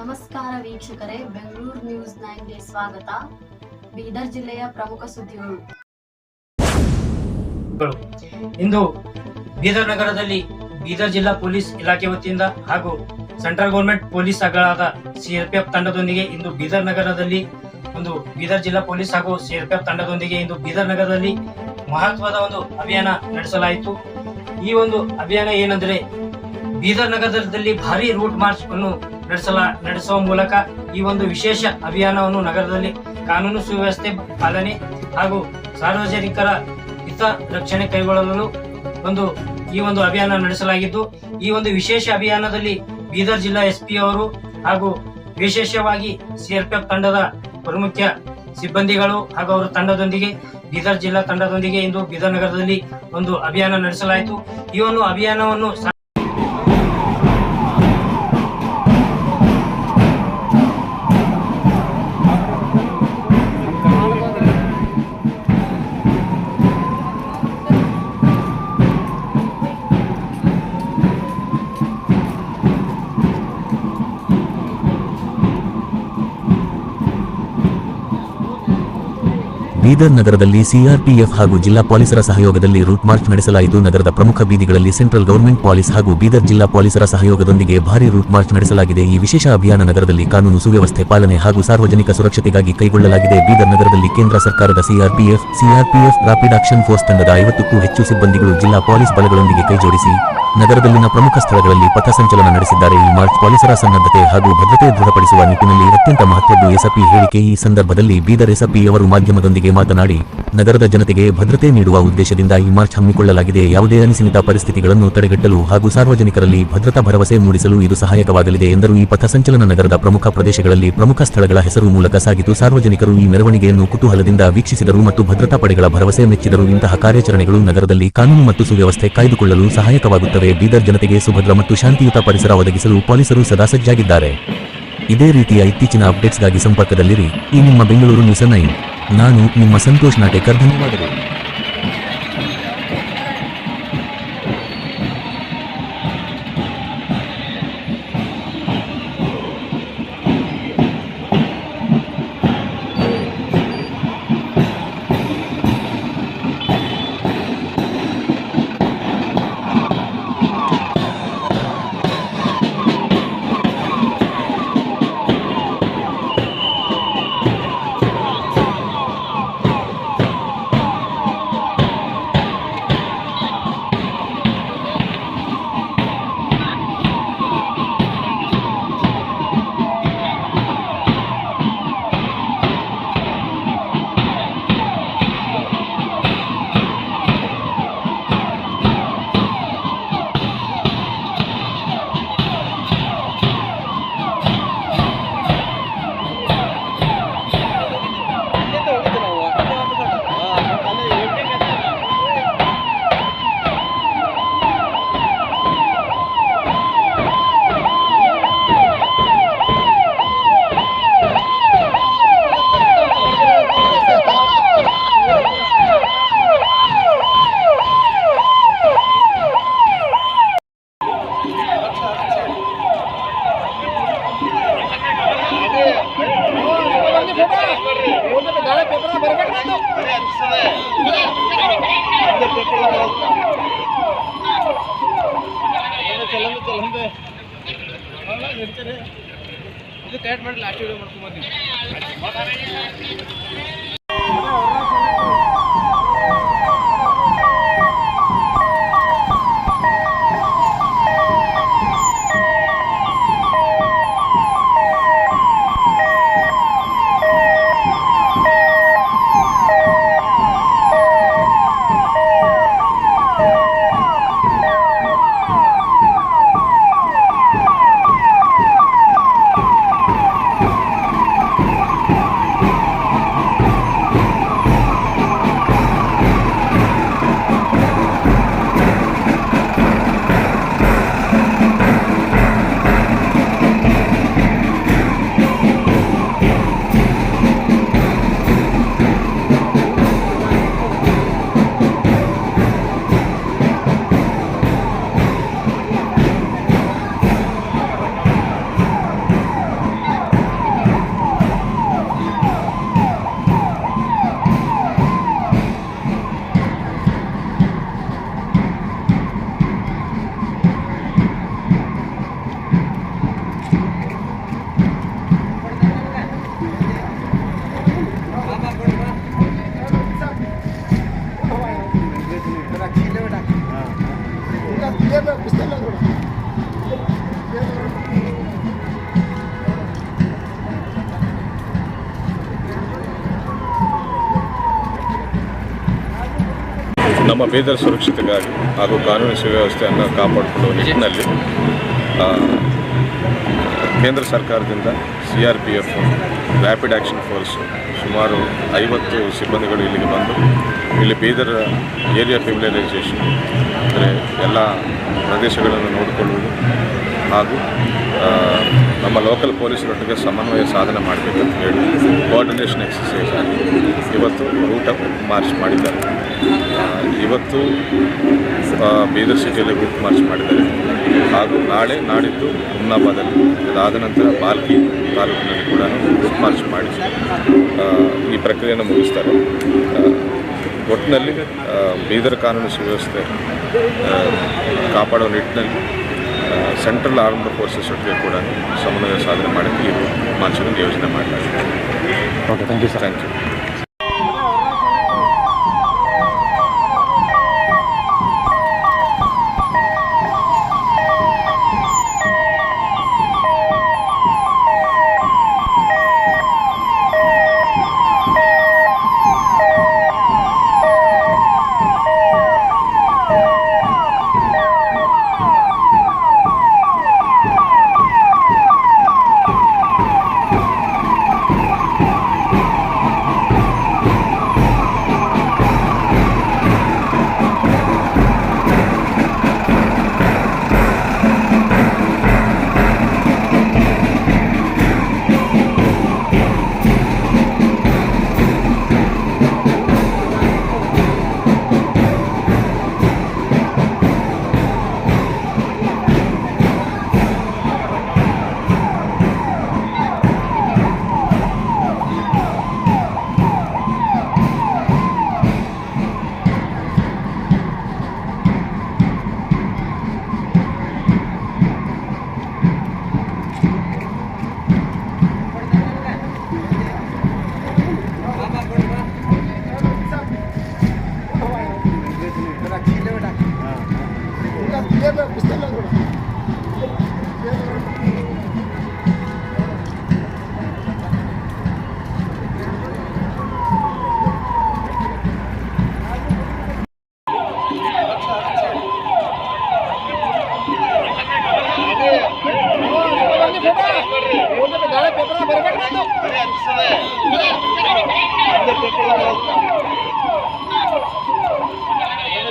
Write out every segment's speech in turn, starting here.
ನಮಸ್ಕಾರ ವೀಕ್ಷಕರೇ, ಬೆಂಗಳೂರು ನ್ಯೂಸ್ ನೈನ್ಗೆ ಸ್ವಾಗತ. ಬೀದರ್ ಜಿಲ್ಲೆಯ ಪ್ರಮುಖ ಸುದ್ದಿಗಳು. ಇಂದು ಬೀದರ್ ನಗರದಲ್ಲಿ ಬೀದರ್ ಜಿಲ್ಲಾ ಪೊಲೀಸ್ ಇಲಾಖೆ ವತಿಯಿಂದ ಹಾಗೂ ಸೆಂಟ್ರಲ್ ಗೌರ್ಮೆಂಟ್ ಪೊಲೀಸ್ ಆಗಳಾದ ಸಿಆರ್ಪಿಎಫ್ ತಂಡದೊಂದಿಗೆ ಇಂದು ಬೀದರ್ ನಗರದಲ್ಲಿ ಒಂದು ಬೀದರ್ ಜಿಲ್ಲಾ ಪೊಲೀಸ್ ಹಾಗೂ ಸಿಆರ್ಪಿಎಫ್ ತಂಡದೊಂದಿಗೆ ಇಂದು ಬೀದರ್ ನಗರದಲ್ಲಿ ಮಹತ್ವದ ಒಂದು ಅಭಿಯಾನ ನಡೆಸಲಾಯಿತು. ಈ ಒಂದು ಅಭಿಯಾನ ಏನಂದ್ರೆ ಬೀದರ್ ನಗರದಲ್ಲಿ ಭಾರಿ ರೂಟ್ ಮಾರ್ಚ್ ಅನ್ನು ನಡೆಸಲ, ನಡೆಸುವ ಮೂಲಕ ಈ ಒಂದು ವಿಶೇಷ ಅಭಿಯಾನವನ್ನು ನಗರದಲ್ಲಿ ಕಾನೂನು ಸುವ್ಯವಸ್ಥೆ ಪಾಲನೆ ಹಾಗೂ ಸಾರ್ವಜನಿಕರ ಹಿತ ರಕ್ಷಣೆ ಕೈಗೊಳ್ಳಲು ಒಂದು, ಈ ಒಂದು ಅಭಿಯಾನ ನಡೆಸಲಾಗಿದ್ದು, ಈ ಒಂದು ವಿಶೇಷ ಅಭಿಯಾನದಲ್ಲಿ ಬೀದರ್ ಜಿಲ್ಲಾ ಎಸ್ಪಿ ಅವರು ಹಾಗೂ ವಿಶೇಷವಾಗಿ ಸಿಆರ್ಪಿಎಫ್ ತಂಡದ ಪ್ರಮುಖ ಸಿಬ್ಬಂದಿಗಳು ಹಾಗೂ ಅವರ ತಂಡದೊಂದಿಗೆ, ಬೀದರ್ ಜಿಲ್ಲಾ ತಂಡದೊಂದಿಗೆ ಇಂದು ಬೀದರ್ ನಗರದಲ್ಲಿ ಒಂದು ಅಭಿಯಾನ ನಡೆಸಲಾಯಿತು. ಈ ಒಂದು ಅಭಿಯಾನವನ್ನು ಬೀದರ್ ನಗರದಲ್ಲಿ ಸಿಆರ್ಪಿಎಫ್ ಹಾಗೂ ಜಿಲ್ಲಾ ಪೊಲೀಸರ ಸಹಯೋಗದಲ್ಲಿ ರೂಟ್ ಮಾರ್ಚ್ ನಡೆಸಲಾಯಿತು. ನಗರದ ಪ್ರಮುಖ ಬೀದಿಗಳಲ್ಲಿ ಸೆಂಟ್ರಲ್ ಗವರ್ಮೆಂಟ್ ಪೊಲೀಸ್ ಹಾಗೂ ಬೀದರ್ ಜಿಲ್ಲಾ ಪೊಲೀಸರ ಸಹಯೋಗದೊಂದಿಗೆ ಭಾರಿ ರೂಟ್ ಮಾರ್ಚ್ ನಡೆಸಲಾಗಿದೆ. ಈ ವಿಶೇಷ ಅಭಿಯಾನ ನಗರದಲ್ಲಿ ಕಾನೂನು ಸುವ್ಯವಸ್ಥೆ ಪಾಲನೆ ಹಾಗೂ ಸಾರ್ವಜನಿಕ ಸುರಕ್ಷತೆಗಾಗಿ ಕೈಗೊಳ್ಳಲಾಗಿದೆ. ಬೀದರ್ ನಗರದಲ್ಲಿ ಕೇಂದ್ರ ಸರ್ಕಾರದ CRPF CRPF rapid action force ತಂಡದ ಐವತ್ತಕ್ಕೂ ಹೆಚ್ಚು ಸಿಬ್ಬಂದಿಗಳು ಜಿಲ್ಲಾ ಪೊಲೀಸ್ ಬಲಗಳೊಂದಿಗೆ ಕೈಜೋಡಿಸಿ ನಗರದಲ್ಲಿನ ಪ್ರಮುಖ ಸ್ಥಳಗಳಲ್ಲಿ ಪಥಸಂಚಲನ ನಡೆಸಿದ್ದಾರೆ. ಈ ಮಾರ್ಚ್ ಪೊಲೀಸರ ಸನ್ನದ್ಧತೆ ಹಾಗೂ ಭದ್ರತೆ ದೃಢಪಡಿಸುವ ನಿಟ್ಟಿನಲ್ಲಿ ಅತ್ಯಂತ ಮಹತ್ವದ್ದು ಎಸಪಿ ಹೇಳಿಕೆ. ಈ ಸಂದರ್ಭದಲ್ಲಿ ಬೀದರ್ ಎಸ್ಪಿ ಅವರು ಮಾಧ್ಯಮದೊಂದಿಗೆ ಮಾತನಾಡಿ, ನಗರದ ಜನತೆಗೆ ಭದ್ರತೆ ನೀಡುವ ಉದ್ದೇಶದಿಂದ ಈ ಮಾರ್ಚ್ ಹಮ್ಮಿಕೊಳ್ಳಲಾಗಿದೆ. ಯಾವುದೇ ಅನಿಸೀಮಿತ ಪರಿಸ್ಥಿತಿಗಳನ್ನು ತಡೆಗಟ್ಟಲು ಹಾಗೂ ಸಾರ್ವಜನಿಕರಲ್ಲಿ ಭದ್ರತಾ ಭರವಸೆ ಮೂಡಿಸಲು ಇದು ಸಹಾಯಕವಾಗಲಿದೆ ಎಂದರು. ಈ ಪಥಸಂಚಲನ ನಗರದ ಪ್ರಮುಖ ಪ್ರದೇಶಗಳಲ್ಲಿ ಪ್ರಮುಖ ಸ್ಥಳಗಳ ಹೆಸರು ಮೂಲಕ ಸಾಗಿತು. ಸಾರ್ವಜನಿಕರು ಈ ಮೆರವಣಿಗೆಯನ್ನು ಕುತೂಹಲದಿಂದ ವೀಕ್ಷಿಸಿದರು ಮತ್ತು ಭದ್ರತಾ ಪಡೆಗಳ ಭರವಸೆ ಮೆಚ್ಚಿದರು. ಇಂತಹ ಕಾರ್ಯಾಚರಣೆಗಳು ನಗರದಲ್ಲಿ ಕಾನೂನು ಮತ್ತು ಸುವ್ಯವಸ್ಥೆ ಕಾಯ್ದುಕೊಳ್ಳಲು ಸಹಾಯಕವಾಗುತ್ತವೆ. ಬೀದರ್ ಜನತೆಗೆ ಸುಭದ್ರ ಮತ್ತು ಶಾಂತಿಯುತ ಪರಿಸರ ಒದಗಿಸಲು ಪೊಲೀಸರು ಸದಾ ಸಜ್ಜಾಗಿದ್ದಾರೆ. ಇದೇ ರೀತಿಯ ಇತ್ತೀಚಿನ ಅಪ್ಡೇಟ್ಸ್ಗಾಗಿ ಸಂಪರ್ಕದಲ್ಲಿರಿ. ಈ ನಿಮ್ಮ ಬೆಂಗಳೂರು ನ್ಯೂಸ್ ನೈನ್ ನಾನು, ನಿಮ್ಮ ಸಂತೋಷ್ ನಾಟೇಕರ್, ಧನ್ಯವಾದಗಳು. ಇದು ಕರೆಕ್ಟ್ ಮಾಡಿ ಲಾಸ್ಟ್ ವಿಡಿಯೋ ಮಾಡ್ಕೊಂಬಂದಿನಿ ಿ ನಮ್ಮ ಬೀದರ್ ಸುರಕ್ಷತೆಗಾಗಿ ಹಾಗೂ ಕಾನೂನು ಸುವ್ಯವಸ್ಥೆಯನ್ನು ಕಾಪಾಡಿಕೊಳ್ಳುವ ನಿಟ್ಟಿನಲ್ಲಿ ಕೇಂದ್ರ ಸರ್ಕಾರದಿಂದ C R P F rapid action force ಸುಮಾರು ಐವತ್ತು ಸಿಬ್ಬಂದಿಗಳು ಇಲ್ಲಿಗೆ ಬಂದು, ಇಲ್ಲಿ ಬೀದರ್ ಏರಿಯಾ ಫೆಮಿಲರೈಸೇಷನ್ ಅಂದರೆ ಎಲ್ಲ ಪ್ರದೇಶಗಳನ್ನು ನೋಡಿಕೊಳ್ಳುವುದು ಹಾಗೂ ನಮ್ಮ ಲೋಕಲ್ ಪೊಲೀಸರೊಟ್ಟಿಗೆ ಸಮನ್ವಯ ಸಾಧನೆ ಮಾಡಬೇಕಂತ ಹೇಳಿ ಕೋಆರ್ಡಿನೇಷನ್ ಎಕ್ಸಸೈಸ್ ಆಗಿ ಇವತ್ತು ರೂಟ್ ಮಾರ್ಚ್ ಮಾಡಿದ್ದಾರೆ. ಇವತ್ತು ಬೀದರ್ ಸಿಟಿಯಲ್ಲಿ ಬುಕ್ ಮಾರ್ಚ್ ಮಾಡಿದ್ದಾರೆ. ಹಾಗೂ ನಾಳೆ ನಾಡಿದ್ದು ಹುಮ್ನಾಬಾದಲ್ಲಿ. ಅದಾದ ನಂತರ ಬಾಲ್ಕಿ ತಾಲೂಕಿನಲ್ಲಿ ಕೂಡ ಬುಕ್ ಮಾರ್ಚ್ ಮಾಡಿ ಈ ಪ್ರಕ್ರಿಯೆಯನ್ನು ಮುಗಿಸ್ತಾರೆ. ಒಟ್ಟಿನಲ್ಲಿ ಬೀದರ್ ಕಾನೂನು ಸುವ್ಯವಸ್ಥೆ ಕಾಪಾಡೋ ಕಾಪಾಡುವ ನಿಟ್ಟಿನಲ್ಲಿ ಸೆಂಟ್ರಲ್ ಆರ್ಮ್ಡ್ ಫೋರ್ಸಸ್ ಒಟ್ಟಿಗೆ ಕೂಡ ಸಮನ್ವಯ ಸಾಧನೆ ಮಾಡಿ ಈ ರೂಟ್ ಮಾರ್ಚನ್ನು ಯೋಜನೆ ಮಾಡಲಾಗಿದೆ okay thank you sir thank you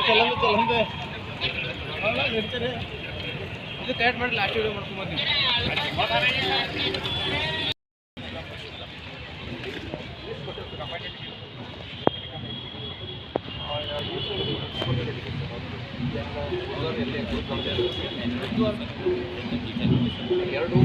चलंदे चलंदे ಇದು ಕರೆಕ್ಟ್ ಮಾಡಿ ಲಾಸ್ಟ್ ವಿಡಿಯೋ ಮಾಡ್ಕೊಂಡ್ ಬಂದಿನಿ ಎರಡು